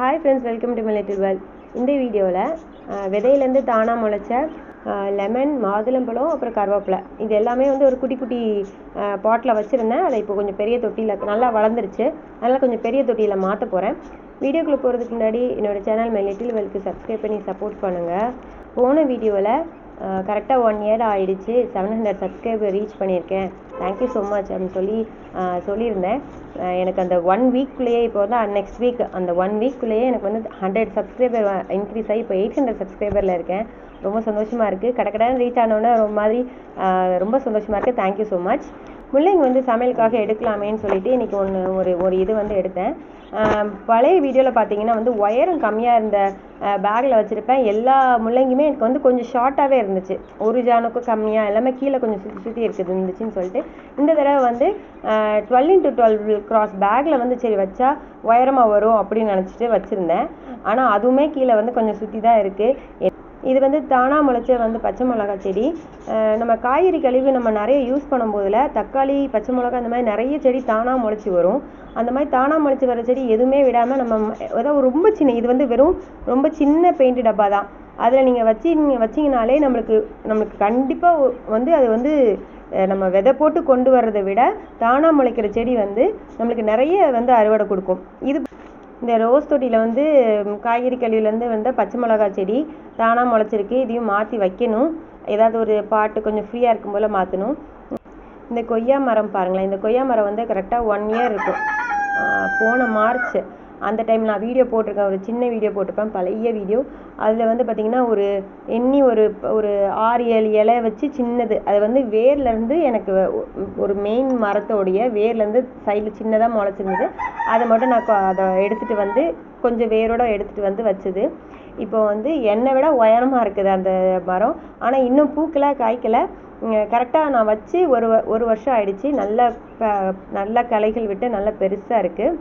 Hi friends welcome to little வேல் இந்த வீடியோவில் விதையிலேருந்து தானாக முளைச்ச லெமன் மாதுளம்பழம் அப்புறம் கருவேப்பிலை. இது எல்லாமே வந்து ஒரு குட்டி குட்டி பாட்டில் வச்சுருந்தேன். அதை இப்போ கொஞ்சம் பெரிய தொட்டியில் நல்லா வளர்ந்துருச்சு. அதனால் கொஞ்சம் பெரிய தொட்டியில் மாற்ற போகிறேன் வீடியோக்குள்ளே போகிறதுக்கு முன்னாடி என்னோடய சேனல் மை லிட்டில் வெல்க்கு சப்ஸ்கிரைப் பண்ணி சப்போர்ட் பண்ணுங்கள் போன வீடியோவில் கரெக்டாக ஒன் இயர் ஆகிடுச்சி செவன் ஹண்ட்ரட் சப்ஸ்கிரைபர் ரீச் பண்ணியிருக்கேன். தேங்க்யூ ஸோ மச் அப்படின்னு சொல்லி சொல்லியிருந்தேன். எனக்கு அந்த ஒன் வீக்குள்ளேயே இப்போ வந்து நெக்ஸ்ட் வீக் அந்த ஒன் வீக்குள்ளேயே எனக்கு வந்து ஹண்ட்ரட் சப்ஸ்கிரைபர் இன்க்ரீஸ் ஆகி இப்போ எயிட் ஹண்ட்ரட் சப்ஸ்கிரைபரில் இருக்கேன். ரொம்ப சந்தோஷமாக இருக்குது கடக்கடன்னு ரீச் ஆனோடனே ரொம்ப மாதிரி ரொம்ப சந்தோஷமாக இருக்குது தேங்க்யூ ஸோ மச் பிள்ளைங்க வந்து சமையலுக்காக எடுக்கலாமேன்னு சொல்லிட்டு இன்றைக்கி ஒன்று ஒரு ஒரு இது வந்து எடுத்தேன். பழைய வீடியோவில் பார்த்தீங்கன்னா வந்து ஒயரம் கம்மியாக இருந்த பேக்கில் வச்சுருப்பேன். எல்லா முள்ளங்கியுமே எனக்கு வந்து கொஞ்சம் ஷார்ட்டாகவே இருந்துச்சு. ஒரு ஜானுக்கும் கம்மியாக எல்லாமே கீழே கொஞ்சம் சுற்றி சுற்றி இருக்குது இருந்துச்சுன்னு சொல்லிட்டு. இந்த தடவை வந்து டுவெல் இன்ட்டு டுவெல் கிராஸ் பேக்கில் வந்து சரி வச்சா உயரமாக வரும் அப்படின்னு நினச்சிட்டு வச்சுருந்தேன். ஆனால் அதுவுமே கீழே வந்து கொஞ்சம் சுற்றி தான் இருக்குது இது வந்து தானாக முளைச்ச வந்து பச்சை மிளகா செடி. நம்ம காய்கறி கழிவு நம்ம நிறைய யூஸ் பண்ணும்போதில் தக்காளி பச்சை மிளகா இந்த மாதிரி நிறைய செடி தானாக முளைச்சி வரும். அந்த மாதிரி தானாக முளைச்சி வர செடி எதுவுமே விடாமல் நம்ம ஏதாவது ரொம்ப சின்ன இது வந்து வெறும் ரொம்ப சின்ன பெயிண்ட் டப்பா தான். அதில் நீங்கள் வச்சு நீங்கள் வச்சிங்கனாலே நம்மளுக்கு நம்மளுக்கு கண்டிப்பாக வந்து அது வந்து நம்ம விதை போட்டு கொண்டு வர்றதை விட தானாக முளைக்கிற செடி வந்து நம்மளுக்கு நிறைய வந்து அறுவடை கொடுக்கும். இது இந்த ரோஸ் தொட்டியில் வந்து காய்கறி கழிவுலேருந்து வந்த பச்சை மிளகா செடி தானாக முளைச்சிருக்கு. இதையும் மாற்றி வைக்கணும். ஏதாவது ஒரு பாட்டு கொஞ்சம் ஃப்ரீயாக இருக்கும் போல் மாற்றணும். இந்த கொய்யா மரம் பாருங்களேன். இந்த கொய்யா மரம் வந்து கரெக்டாக ஒன் இயர் இருக்கும். போன மார்ச் அந்த டைம் நான் வீடியோ போட்டிருக்கேன் ஒரு சின்ன வீடியோ போட்டிருப்பேன் பழைய வீடியோ அதில் வந்து பார்த்திங்கன்னா ஒரு எண்ணி ஒரு ஒரு ஆறு ஏழு இலை வச்சு சின்னது. அது வந்து வேர்லேருந்து எனக்கு ஒரு மெயின் மரத்தோடைய வேர்லேருந்து சைடில் சின்னதாக முளைச்சிருந்தது. அதை மட்டும் நான் அதை எடுத்துகிட்டு வந்து கொஞ்சம் வேரோட எடுத்துகிட்டு வந்து வச்சது. இப்போ வந்து என்னை விட உயரமாக இருக்குது அந்த மரம். ஆனால் இன்னும் பூக்கலை காய்க்கலை. கரெக்டாக நான் வச்சு ஒரு வ- ஒரு வருஷம் ஆயிடுச்சு. நல்ல க- நல்ல களைகள் விட்டு நல்ல பெருசாக இருக்குது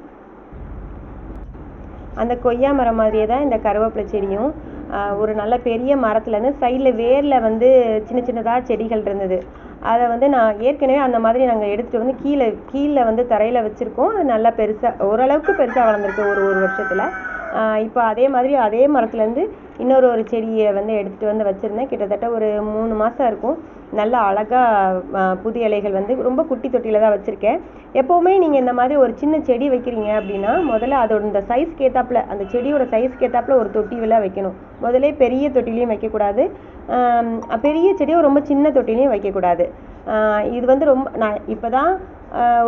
அந்த கொய்யா மரம் மாதிரியே தான் இந்த கருவேப்பிலை செடியும் ஒரு நல்ல பெரிய மரத்துலேருந்து சைடில் வேரில் வந்து சின்ன சின்னதாக செடிகள் இருந்தது. அதை வந்து நான் ஏற்கனவே அந்த மாதிரி நாங்கள் எடுத்துகிட்டு வந்து கீழே கீழே வந்து தரையில் வச்சுருக்கோம். அது நல்லா பெருசாக ஓரளவுக்கு பெருசாக வளர்ந்துருக்கு ஒரு ஒரு வருஷத்தில். இப்போ அதே மாதிரி அதே மரத்துலேருந்து இன்னொரு ஒரு செடியை வந்து எடுத்துகிட்டு வந்து வச்சுருந்தேன். கிட்டத்தட்ட ஒரு மூணு மாதம் இருக்கும். நல்ல அழகாக புது இலைகள் வந்து ரொம்ப குட்டி தொட்டியில் தான் வச்சுருக்கேன். எப்போவுமே நீங்கள் இந்த மாதிரி ஒரு சின்ன செடி வைக்கிறீங்க அப்படின்னா முதல்ல அதோட இந்த சைஸ்க்கு ஏற்றாப்புல அந்த செடியோட சைஸ்க்கு ஏற்றாப்புல ஒரு தொட்டியெல்லாம் வைக்கணும். முதல்ல பெரிய தொட்டிலையும் வைக்கக்கூடாது. பெரிய செடியை ரொம்ப சின்ன தொட்டிலையும் வைக்கக்கூடாது. இது வந்து ரொம்ப நான் இப்போ தான்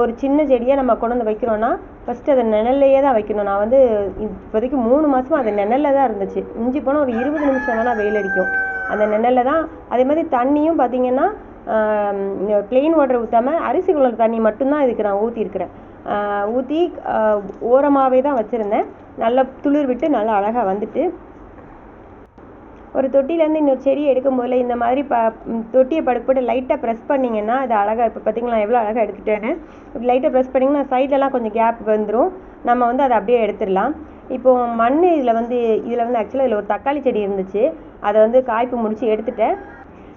ஒரு சின்ன செடியை நம்ம கொண்டு வந்து வைக்கிறோன்னா ஃபஸ்ட்டு அதை நிழல்லையே தான் வைக்கணும். நான் வந்து இப்போதைக்கு மூணு மாதமா அது நிழல்ல தான் இருந்துச்சு. மிஞ்சி போனால் ஒரு இருபது நிமிஷம் வேணால் வெயில் அடிக்கும். அந்த நிழல்ல தான் அதே மாதிரி தண்ணியும் பார்த்தீங்கன்னா ப்ளெயின் வாட்டர் ஊற்றாம அரிசி குளம் தண்ணி மட்டும்தான் இதுக்கு நான் ஊற்றிருக்கிறேன் ஊற்றி ஓரமாகவே தான் வச்சுருந்தேன். நல்லா துளிர் விட்டு நல்லா அழகாக வந்துட்டு ஒரு தொட்டிலேருந்து இன்னொரு செடி எடுக்கும் போதில் இந்த மாதிரி ப தொட்டியை படுக்க போட்டு லைட்டாக ப்ரெஸ் பண்ணிங்கன்னா அது அழகாக இப்போ பார்த்தீங்களா எவ்வளோ அழகாக எடுத்துட்டேன்னு. இப்போ லைட்டாக ப்ரெஸ் பண்ணிங்கன்னா சைட்லலாம் கொஞ்சம் கேப் வந்துடும் நம்ம வந்து அதை அப்படியே எடுத்துடலாம். இப்போது மண் இதில் வந்து இதில் வந்து ஆக்சுவலாக இதில் ஒரு தக்காளி செடி இருந்துச்சு. அதை வந்து காய்ப்பு முடித்து எடுத்துட்டேன்.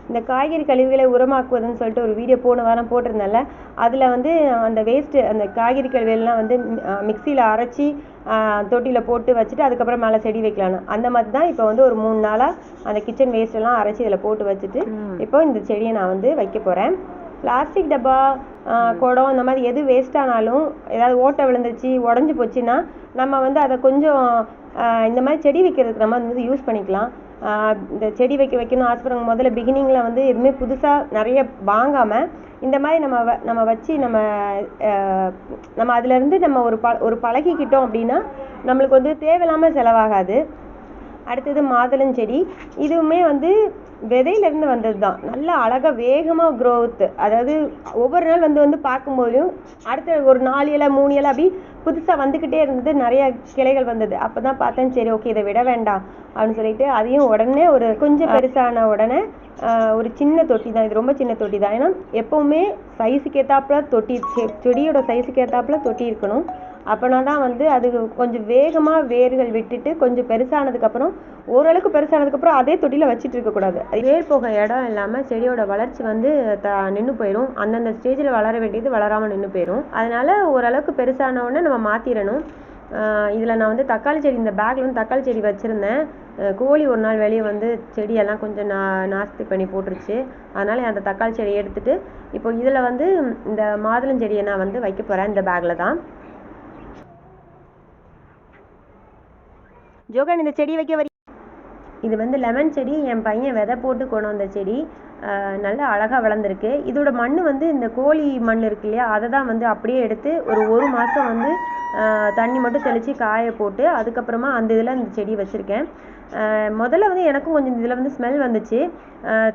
இந்த காய்கறி கழிவுகளை உரமாக்குவதுன்னு சொல்லிட்டு ஒரு வீடியோ போன வாரம் போட்டிருந்தேன்ல. அதில் வந்து அந்த வேஸ்ட்டு அந்த காய்கறி கழிவுகள்லாம் வந்து மிக்சியில் அரைச்சி தொட்டியில் போட்டு வச்சுட்டு அதுக்கப்புறம் மேலே செடி வைக்கலான்னு. அந்த மாதிரி தான் இப்போ வந்து ஒரு மூணு நாளாக அந்த கிச்சன் வேஸ்ட் எல்லாம் அரைச்சி இதில் போட்டு வச்சுட்டு இப்போ இந்த செடியை நான் வந்து வைக்க போகிறேன் பிளாஸ்டிக் டப்பா குடம் இந்த மாதிரி எது வேஸ்ட் ஆனாலும் ஏதாவது ஓட்டை விழுந்துருச்சு உடஞ்சி போச்சுன்னா நம்ம வந்து அதை கொஞ்சம் இந்த மாதிரி செடி வைக்கிறதுக்கு நம்ம வந்து யூஸ் பண்ணிக்கலாம். இந்த செடி வைக்க வைக்கணும் ஆசைப்படுறவங்க முதல்ல பிகினிங்கில் வந்து எதுவுமே புதுசாக நிறைய வாங்காமல் இந்த மாதிரி நம்ம வ- நம்ம வச்சு நம்ம நம்ம அதுலேருந்து நம்ம ஒரு ப ஒரு பழகிக்கிட்டோம் அப்படின்னா நம்மளுக்கு வந்து தேவையில்லாமல் செலவாகாது. அடுத்தது மாதுளஞ்செடி இதுவுமே வந்து விதையிலேருந்து வந்தது தான் நல்லா அழகாக வேகமாக growth. அதாவது ஒவ்வொரு நாள் வந்து வந்து பார்க்கும்போதும் அடுத்த ஒரு நாலு இலை மூணு இலை அப்படி புதுசாக வந்துக்கிட்டே இருந்தது. நிறைய கிளைகள் வந்தது. அப்போ தான் பார்த்தேன் சரி ஓகே இதை விட வேண்டாம் அப்படின்னு சொல்லிட்டு அதையும் உடனே ஒரு கொஞ்சம் பெருசான உடனே ஆஹ் ஒரு சின்ன தொட்டி தான் இது ரொம்ப சின்ன தொட்டி தான் ஏன்னா எப்போவுமே சைஸுக்கு ஏத்தாப்புல தொட்டி செடியோட சைஸுக்கு ஏத்தாப்புல தொட்டி இருக்கணும். அப்போனா தான் வந்து அது கொஞ்சம் வேகமாக வேர்கள் விட்டுட்டு கொஞ்சம் பெருசானதுக்கப்புறம் ஓரளவுக்கு பெருசானதுக்கப்புறம் அதே தொட்டியில் வச்சுட்டு இருக்கக்கூடாது வேர் போக இடம் இல்லாமல் செடியோட வளர்ச்சி வந்து த நின்று போயிடும் அந்தந்த ஸ்டேஜில் வளர வேண்டியது வளராமல் நின்று போயிடும் அதனால ஓரளவுக்கு பெருசான உடனே நம்ம மாற்றிடணும் இதில் நான் வந்து தக்காளி செடி இந்த பேக்கில் வந்து தக்காளி செடி வச்சுருந்தேன். கோழி ஒரு நாள் வெளியே வந்து செடியெல்லாம் கொஞ்சம் நா நாஸ்தி பண்ணி போட்டுருச்சு. அதனால் அந்த தக்காளி செடியை எடுத்துகிட்டு இப்போ இதில் வந்து இந்த மாதுளம் செடியை நான் வந்து வைக்க போகிறேன் இந்த பேக்கில் தான். ஜோகன் இந்த செடி வைக்க வரி? இது வந்து லெமன் செடி என் பையன் விதை போட்டு கொண்டு வந்த செடி. நல்லா அழகாக வளர்ந்துருக்கு. இதோட மண் வந்து இந்த கோழி மண் இருக்கு இல்லையா அதை தான் வந்து அப்படியே எடுத்து ஒரு ஒரு மாதம் வந்து தண்ணி மட்டும் தெளித்து காய போட்டு அதுக்கப்புறமா அந்த இதில் இந்த செடி வச்சுருக்கேன். முதல்ல வந்து எனக்கும் கொஞ்சம் இதில் வந்து ஸ்மெல் வந்துச்சு.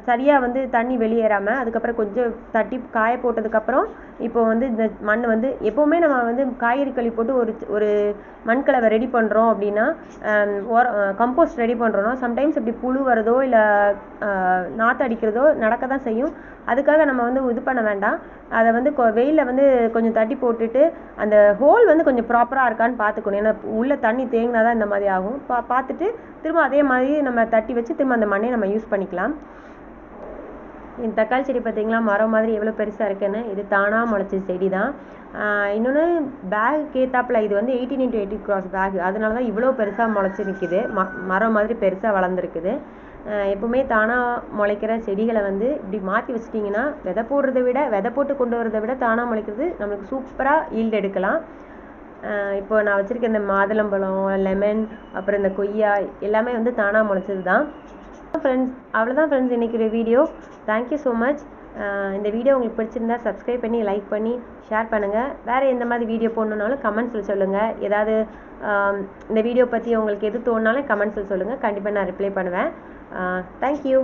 சரியாக வந்து தண்ணி வெளியேறாமல் அதுக்கப்புறம் கொஞ்சம் தட்டி காய போட்டதுக்கப்புறம் இப்போ வந்து இந்த மண் வந்து எப்போவுமே நம்ம வந்து காய்கறி களி போட்டு ஒரு ஒரு மண்கலவை ரெடி பண்ணுறோம் அப்படின்னா கம்போஸ்ட் ரெடி பண்ணுறோன்னா சம்டைம்ஸ் இப்படி புழு வரதோ இல்லை நாற்று அடிக்கிறதோ நடக்க தான் செய்யும். அதுக்காக நம்ம வந்து இது பண்ண வேண்டாம். அதை வந்து கொ வெயிலில் வந்து கொஞ்சம் தட்டி போட்டுட்டு அந்த ஹோல் வந்து கொஞ்சம் ப்ராப்பராக இருக்கான்னு பார்த்துக்கணும். ஏன்னா உள்ளே தண்ணி தேங்கினா தான் இந்த மாதிரி ஆகும். பா பார்த்துட்டு திரும்ப அதே மாதிரி நம்ம தட்டி வச்சு திரும்ப அந்த மண்ணை நம்ம யூஸ் பண்ணிக்கலாம். இந்த தக்காளி செடி பார்த்தீங்களா? மரம் மாதிரி எவ்வளோ பெருசாக இருக்குன்னு. இது தானாக முளைச்ச செடி தான் இன்னொன்று பேக் ஏத்தாப்பில் இது வந்து eighteen into eighty cross pack அதனால தான் இவ்வளோ பெருசாக முளைச்சி நிற்கிது ம மரம் மாதிரி பெருசாக வளர்ந்துருக்குது. எப்போவுமே தானாக முளைக்கிற செடிகளை வந்து இப்படி மாற்றி வச்சிட்டிங்கன்னா விதை போடுறதை விட விதை போட்டு கொண்டு வரதை விட தானாக முளைக்கிறது நம்மளுக்கு சூப்பராக ஈல்டு எடுக்கலாம். இப்போ நான் வச்சுருக்க இந்த மாதுளம்பழம் லெமன் அப்புறம் இந்த கொய்யா எல்லாமே வந்து தானாக முளைச்சது தான் ஃப்ரெண்ட்ஸ் அவ்வளோதான் ஃப்ரெண்ட்ஸ் இன்றைக்கி ஒரு video thank you so much இந்த வீடியோ உங்களுக்கு பிடிச்சிருந்தா சப்ஸ்கிரைப் பண்ணி லைக் பண்ணி ஷேர் பண்ணுங்கள் வேறு எந்த மாதிரி வீடியோ போடணுன்னாலும் கமெண்ட்ஸில் சொல்லுங்கள் ஏதாவது இந்த வீடியோ பற்றி உங்களுக்கு எது தோணுனாலும் கமெண்ட்ஸில் சொல்லுங்கள் கண்டிப்பாக நான் ரிப்ளை பண்ணுவேன். தேங்க்யூ